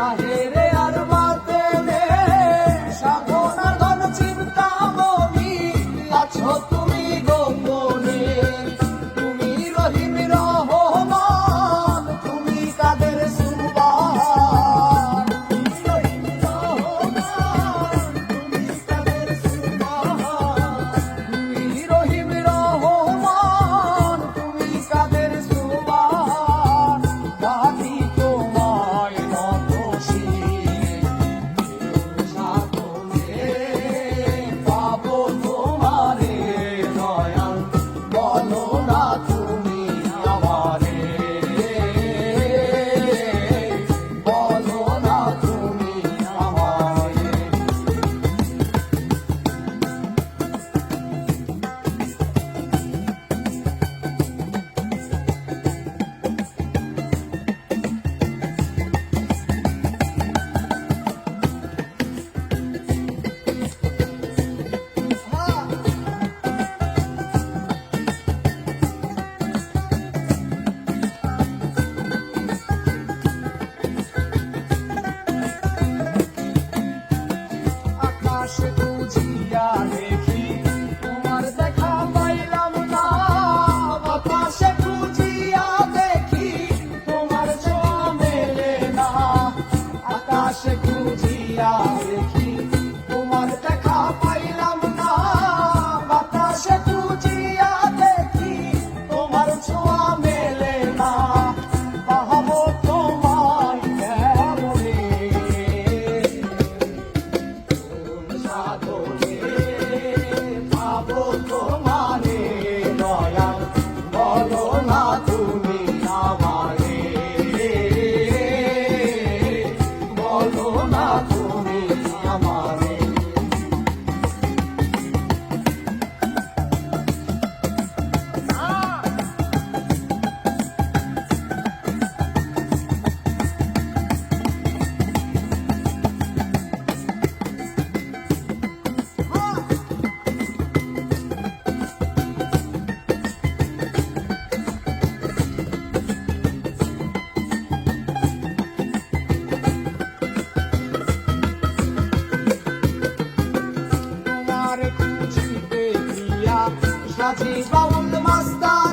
चाहे আকাশে খুঁজিয়া দেখি, তোমার দেখা পাইলাম না। বাতাসে খুঁজিয়া দেখি, তোমার ছোঁয়া মেলে না। পাহাবো তোমায় কেমনে? সাধনে কাজী বাউল মাস্তান